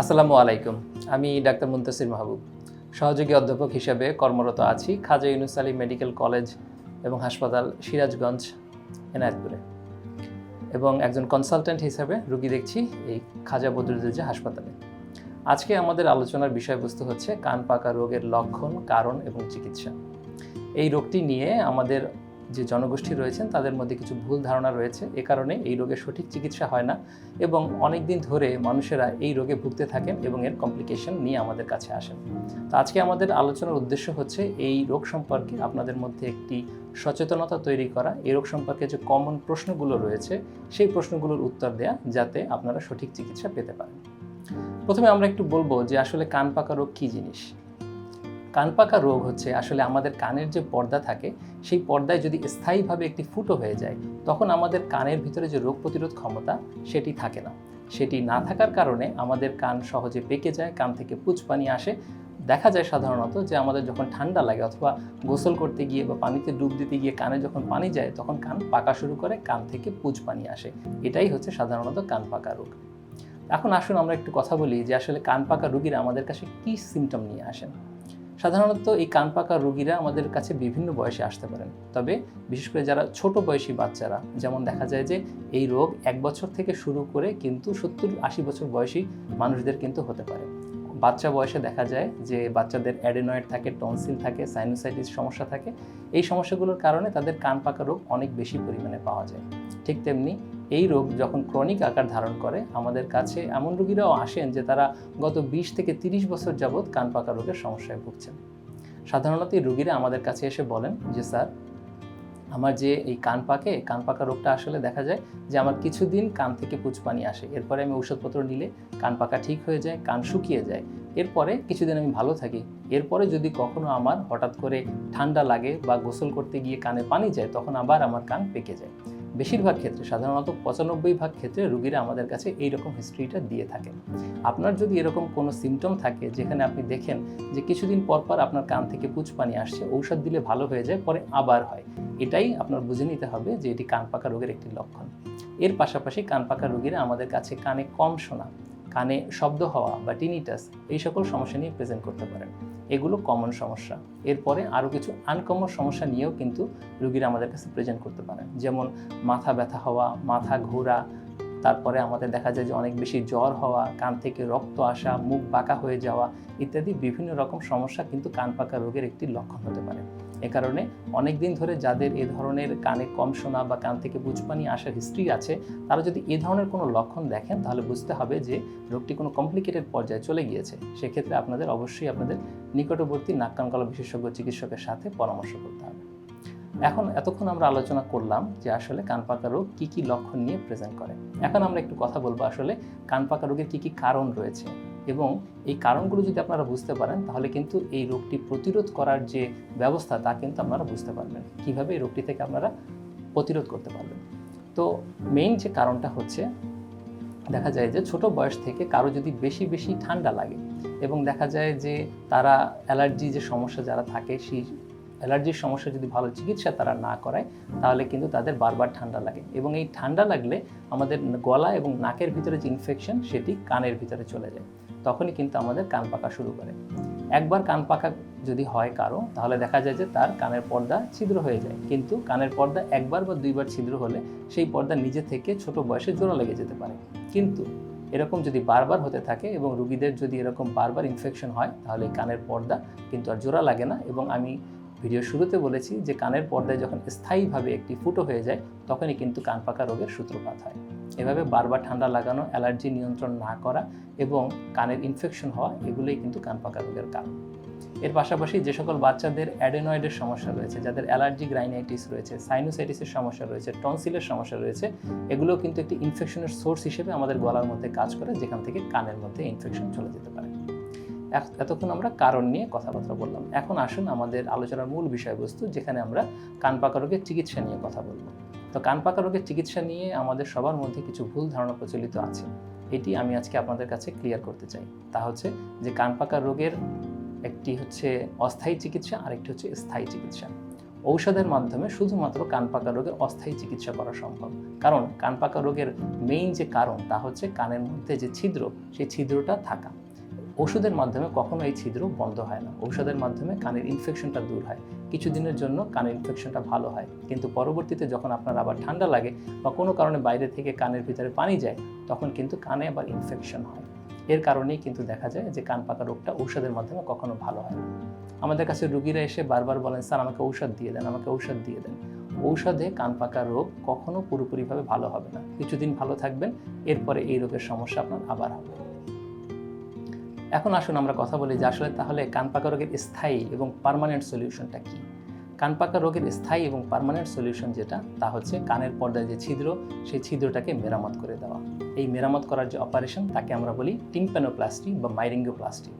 আসসালামু আলাইকুম। আমি ডাক্তার মুন্তাসির মাহবুব। সহযোগী অধ্যাপক হিসেবে কর্মরত আছি খাজা ইউনুস আলী মেডিকেল কলেজ এবং হাসপাতাল সিরাজগঞ্জ, এনায়েতপুরে। এবং একজন কনসালটেন্ট হিসেবে রুগী দেখছি এই খাজা বদরুদ্দোজা হাসপাতালে। আজকে আমাদের আলোচনার বিষয়বস্তু হচ্ছে কান পাকা রোগের লক্ষণ, কারণ এবং চিকিৎসা। এই রোগটি নিয়ে আমাদের যে জনগোষ্ঠী রয়েছেন, তাদের মধ্যে কিছু ভুল ধারণা রয়েছে। এ কারণে এই রোগের সঠিক চিকিৎসা হয় না এবং অনেক দিন ধরে মানুষেরা এই রোগে ভুগতে থাকেন এবং এর কমপ্লিকেশন নিয়ে আমাদের কাছে আসেন। তো আজকে আমাদের আলোচনার উদ্দেশ্য হচ্ছে এই রোগ সম্পর্কে আপনাদের মধ্যে একটি সচেতনতা তৈরি করা। এই রোগ সম্পর্কে যে কমন প্রশ্নগুলো রয়েছে, সেই প্রশ্নগুলোর উত্তর দেয়া যাতে আপনারা সঠিক চিকিৎসা পেতে পারেন। প্রথমে আমরা একটু বলব যে আসলে কান পাকা রোগ কী জিনিস? কান পাকা রোগ হচ্ছে, আসলে আমাদের কানের যে পর্দা থাকে, সেই পর্দায় যদি স্থায়ীভাবে একটি ফুটো হয়ে যায়, তখন আমাদের কানের ভিতরে যে রোগ প্রতিরোধ ক্ষমতা, সেটি থাকে না। সেটি না থাকার কারণে আমাদের কান সহজে পেকে যায়, কান থেকে পুচ পানি আসে। দেখা যায় সাধারণত যে আমাদের যখন ঠান্ডা লাগে অথবা গোসল করতে গিয়ে বা পানিতে ডুব দিতে গিয়ে কানে যখন পানি যায়, তখন কান পাকা শুরু করে, কান থেকে পুচ পানি আসে। এটাই হচ্ছে সাধারণত কান পাকা রোগ। এখন আসুন আমরা একটু কথা বলি যে আসলে কান পাকা রোগীরা আমাদের কাছে কী সিমটম নিয়ে আসেন। সাধারণত এই কান পাকা রোগীরা আমাদের কাছে বিভিন্ন বয়সে আসতে পারেন। তবে বিশেষ করে যারা ছোট বয়সী বাচ্চারা, যেমন দেখা যায় যে এই রোগ এক বছর থেকে শুরু করে কিন্তু সত্তর আশি বছর বয়সী মানুষদের কিন্তু হতে পারে। বাচ্চা বয়সে দেখা যায় যে বাচ্চাদের অ্যাডেনয়েড থাকে, টনসিল থাকে সাইনোসাইটিস সমস্যা থাকে। এই সমস্যাগুলোর কারণে তাদের কান পাকা রোগ অনেক বেশি পরিমাণে পাওয়া যায়। ঠিক তেমনি এই রোগ যখন ক্রনিক আকার ধারণ করে, আমাদের কাছে এমন রোগীরাও আসেন যে তারা গত বিশ থেকে তিরিশ বছর যাবৎ কান পাকা রোগের সমস্যায় ভুগছেন। সাধারণত এই রোগীরা আমাদের কাছে এসে বলেন যে, স্যার, আমার যে এই কান পাকে, কান পাকা রোগটা আসলে দেখা যায় যে আমার কিছুদিন কান থেকে পুচপানি আসে। এরপরে আমি ওষুধপত্র নিলে কান পাকা ঠিক হয়ে যায়, কান শুকিয়ে যায়। এরপরে কিছুদিন আমি ভালো থাকি। এরপরে যদি কখনো আমার হঠাৎ করে ঠান্ডা লাগে বা গোসল করতে গিয়ে কানে পানি যায়, তখন আবার আমার কান পেকে যায়। বেশিরভাগ ক্ষেত্রে, সাধারণত পঁচানব্বই ভাগ ক্ষেত্রে রুগীরা আমাদের কাছে এই রকম হিস্ট্রিটা দিয়ে থাকে। আপনার যদি এরকম কোনো সিমটম থাকে, যেখানে আপনি দেখেন যে কিছুদিন পর পর আপনার কান থেকে পুচ পানি আসছে, ঔষধ দিলে ভালো হয়ে যায়, পরে আবার হয়। এটাই আপনার বুঝে নিতে হবে যে এটি কান পাকা রোগের একটি লক্ষণ। এর পাশাপাশি কান পাকা রোগীরা আমাদের কাছে কানে কম শোনা। কানে শব্দ হওয়া বা টিনিটাস এই সকল সমস্যা নিয়ে প্রেজেন্ট করতে পারেন। এগুলো কমন সমস্যা। এরপরে আরও কিছু আনকমন সমস্যা নিয়েও কিন্তু রুগীরা আমাদের কাছে প্রেজেন্ট করতে পারেন। যেমন মাথা ব্যথা হওয়া, মাথা ঘোরা, তারপরে আমাদের দেখা যায় যে অনেক বেশি জ্বর হওয়া, কান থেকে রক্ত আসা, মুখ বাঁকা হয়ে যাওয়া ইত্যাদি বিভিন্ন রকম সমস্যা কিন্তু কান পাকা রোগের একটি লক্ষণ হতে পারে। এ কারণে অনেক দিন ধরে যাদের এ ধরনের কানে কম শোনা বা কান থেকে বুঝপানি আসার হিস্ট্রি আছে, তারা যদি এ ধরনের কোনো লক্ষণ দেখেন, তাহলে বুঝতে হবে যে রোগটি কোনো কমপ্লিকেটেড পর্যায়ে চলে গিয়েছে। সেক্ষেত্রে আপনাদের অবশ্যই আপনাদের নিকটবর্তী নাক কান গলা বিশেষজ্ঞ চিকিৎসকের সাথে পরামর্শ করতে হবে। এখন এতক্ষণ আমরা আলোচনা করলাম যে আসলে কান পাকা রোগ কী কী লক্ষণ নিয়ে প্রেজেন্ট করে। এখন আমরা একটু কথা বলব আসলে কান পাকা রোগের কী কী কারণ রয়েছে। এবং এই কারণগুলো যদি আপনারা বুঝতে পারেন, তাহলে কিন্তু এই রোগটি প্রতিরোধ করার যে ব্যবস্থা, তা কিন্তু আপনারা বুঝতে পারবেন। কীভাবে এই রোগটি থেকে আপনারা প্রতিরোধ করতে পারবেন? তো মেইন যে কারণটা হচ্ছে, দেখা যায় যে ছোট বয়স থেকে কারও যদি বেশি বেশি ঠান্ডা লাগে এবং দেখা যায় যে তারা অ্যালার্জি যে সমস্যা যারা থাকে, সেই অ্যালার্জির সমস্যা যদি ভালো চিকিৎসা তারা না করায়, তাহলে কিন্তু তাদের বারবার ঠান্ডা লাগে এবং এই ঠান্ডা লাগলে আমাদের গলা এবং নাকের ভিতরে যে ইনফেকশন সেটি কানের ভিতরে চলে যায়। তখনই কিন্তু আমাদের কান পাকা শুরু করে। একবার কান পাকা যদি হয় কারও, তাহলে দেখা যায় যে তার কানের পর্দা ছিদ্র হয়ে যায়। কিন্তু কানের পর্দা একবার বা দুইবার ছিদ্র হলে সেই পর্দা নিজে থেকে ছোট বয়সে জোড়া লেগে যেতে পারে। কিন্তু এরকম যদি বারবার হতে থাকে এবং রুগীদের যদি এরকম বারবার ইনফেকশন হয়, তাহলে কানের পর্দা কিন্তু আর জোড়া লাগে না এবং আমি ভিডিও শুরুতে বলেছি যে কানের পর্দায় যখন স্থায়ীভাবে একটি ফুটো হয়ে যায়, তখনই কিন্তু কান পাকা রোগের সূত্রপাত হয়। এভাবে বারবার ঠান্ডা লাগানো, অ্যালার্জি নিয়ন্ত্রণ না করা এবং কানের ইনফেকশন হওয়া, এগুলোই কিন্তু কান পাকা রোগের কারণ। এর পাশাপাশি যে সকল বাচ্চাদের অ্যাডেনয়েডের সমস্যা রয়েছে, যাদের অ্যালার্জি গ্রাইনাইটিস রয়েছে সাইনোসাইটিসের সমস্যা রয়েছে টনসিলের সমস্যা রয়েছে এগুলো কিন্তু একটি ইনফেকশনের সোর্স হিসেবে আমাদের গলার মধ্যে কাজ করে, যেখান থেকে কানের মধ্যে ইনফেকশন চলে যেতে পারে। এতক্ষণ আমরা কারণ নিয়ে কথাবার্তা বললাম। এখন আসুন আমাদের আলোচনার মূল বিষয়বস্তু, যেখানে আমরা কান পাকা রোগের চিকিৎসা নিয়ে কথা বলব। তো কান পাকা রোগের চিকিৎসা নিয়ে আমাদের সবার মধ্যে কিছু ভুল ধারণা প্রচলিত আছে। এটি আমি আজকে আপনাদের কাছে ক্লিয়ার করতে চাই। তা হচ্ছে যে কান পাকা রোগের একটি হচ্ছে অস্থায়ী চিকিৎসা, আরেকটি হচ্ছে স্থায়ী চিকিৎসা। ঔষধের মাধ্যমে শুধুমাত্র কান পাকা রোগের অস্থায়ী চিকিৎসা করা সম্ভব। কারণ কান পাকা রোগের মেইন যে কারণ, তা হচ্ছে কানের মধ্যে যে ছিদ্র, সেই ছিদ্রটা থাকা। ওষুধের মাধ্যমে কখনো এই ছিদ্র বন্ধ হয় না। ঔষধের মাধ্যমে কানের ইনফেকশনটা দূর হয়। কিছুদিনের জন্য কানের ইনফেকশনটা ভালো হয়। কিন্তু পরবর্তীতে যখন আপনার আবার ঠান্ডা লাগে বা কোনো কারণে বাইরে থেকে কানের ভিতরে পানি যায়, তখন কিন্তু কানে আবার ইনফেকশন হয়। এর কারণেই কিন্তু দেখা যায় যে কান পাকা রোগটা ঔষধের মাধ্যমে কখনো ভালো হয় না। আমাদের কাছে রুগীরা এসে বারবার বলেন, স্যার, আমাকে ঔষধ দিয়ে দেন, আমাকে ঔষধ দিয়ে দেন। ঔষধে কান পাকা রোগ কখনো পুরোপুরিভাবে ভালো হবে না। কিছুদিন ভালো থাকবেন, এরপরে এই রোগের সমস্যা আপনার আবার হবে। এখন আসুন আমরা কথা বলি যে আসলে তাহলে কান পাকা রোগের স্থায়ী এবং পারমানেন্ট সলিউশনটা কি? কান পাকা রোগের স্থায়ী এবং পারমানেন্ট সলিউশন যেটা, তা হচ্ছে কানের পর্দায় যে ছিদ্র, সেই ছিদ্রটাকে মেরামত করে দেওয়া। এই মেরামত করার যে অপারেশন তাকে আমরা বলি টিম্প্যানোপ্লাস্টি বা মাইরিঙ্গোপ্লাস্টি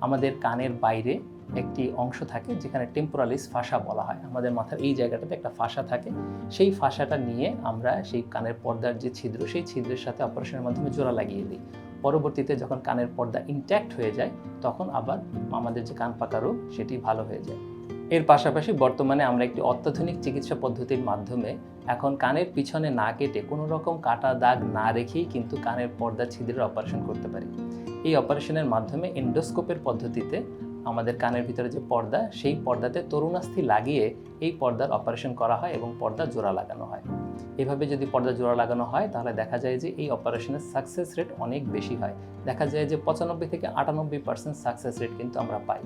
আমাদের কানের বাইরে একটি অংশ থাকে যেখানে টেম্পোরালিস ফাঁসা বলা হয়। আমাদের মাথার এই জায়গাটাতে একটা ফাঁসা থাকে। সেই ফাঁসাটা নিয়ে আমরা সেই কানের পর্দার যে ছিদ্র, সেই ছিদ্রের সাথে অপারেশনের মাধ্যমে জোড়া লাগিয়ে দিই। পরবর্তীতে যখন কানের পর্দা ইনট্যাক্ট হয়ে যায়, তখন আবার আমাদের যে কান পাকা রোগ সেটি ভালো হয়ে যায়। এর পাশাপাশি বর্তমানে আমরা একটি অত্যাধুনিক চিকিৎসা পদ্ধতির মাধ্যমে এখন কানের পিছনে না কেটে কোনো রকম কাটা দাগ না রেখেই কিন্তু কানের পর্দা ছিদ্রের অপারেশন করতে পারি। এই অপারেশনের মাধ্যমে এন্ডোস্কোপের পদ্ধতিতে আমাদের কানের ভিতরে যে পর্দা, সেই পর্দাতে তরুণাস্থি লাগিয়ে এই পর্দার অপারেশন করা হয় এবং পর্দা জোড়া লাগানো হয়। এভাবে যদি পর্দা জোড়া লাগানো হয়, তাহলে দেখা যায় যে এই অপারেশনের সাকসেস রেট অনেক বেশি হয়। দেখা যায় যে পঁচানব্বই থেকে আটানব্বই পার্সেন্ট সাকসেস রেট কিন্তু আমরা পাই।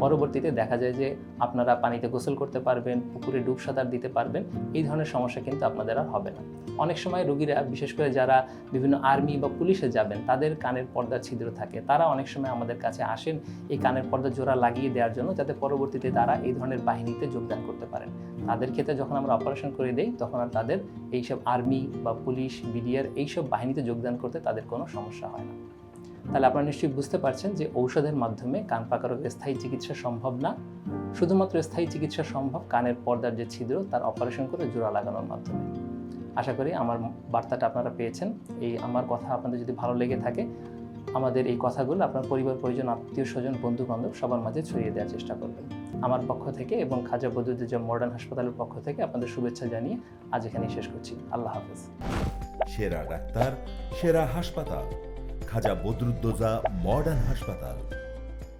পরবর্তীতে দেখা যায় যে আপনারা পানিতে গোসল করতে পারবেন, পুকুরে ডুব সাঁতার দিতে পারবেন, এই ধরনের সমস্যা কিন্তু আপনাদের আর হবে না। অনেক সময় রোগীরা, বিশেষ করে যারা বিভিন্ন আর্মি বা পুলিশে যাবেন, তাদের কানের পর্দা ছিদ্র থাকে। তারা অনেক সময় আমাদের কাছে আসেন এই কানের পর্দা জোড়া লাগিয়ে দেওয়ার জন্য, যাতে পরবর্তীতে তারা এই ধরনের বাহিনীতে যোগদান করতে পারেন। তাদের ক্ষেত্রে যখন আমরা অপারেশন করে দেই, তখন আর তাদের এইসব আর্মি বা পুলিশ, বিডিআর এইসব বাহিনীতে যোগদান করতে তাদের কোনো সমস্যা হয় না। তাহলে আপনারা নিশ্চয়ই বুঝতে পারছেন যে ঔষধের মাধ্যমে কান পাকা রোগের স্থায়ী চিকিৎসা সম্ভব না। শুধুমাত্র স্থায়ী চিকিৎসা সম্ভব কানের পর্দার যে ছিদ্র, তার অপারেশন করে জোড়া লাগানোর মাধ্যমে। আশা করি আমার বার্তাটা আপনারা পেয়েছেন। এই আমার কথা আপনাদের যদি ভালো লেগে থাকে, আমাদের এই কথাগুলো আপনার পরিবার, পরিজন, আত্মীয়, স্বজন বন্ধু বান্ধব সবার মাঝে ছড়িয়ে দেওয়ার চেষ্টা করবেন। আমার পক্ষ থেকে এবং খাজা বদরুদ্দোজা মডার্ন হাসপাতালের পক্ষ থেকে আপনাদের শুভেচ্ছা জানিয়ে আজ এখানেই শেষ করছি। আল্লাহ হাফেজ। সেরা ডাক্তার, সেরা হাসপাতাল। খাজা বদরুদ্দোজা মডার্ন হাসপাতাল।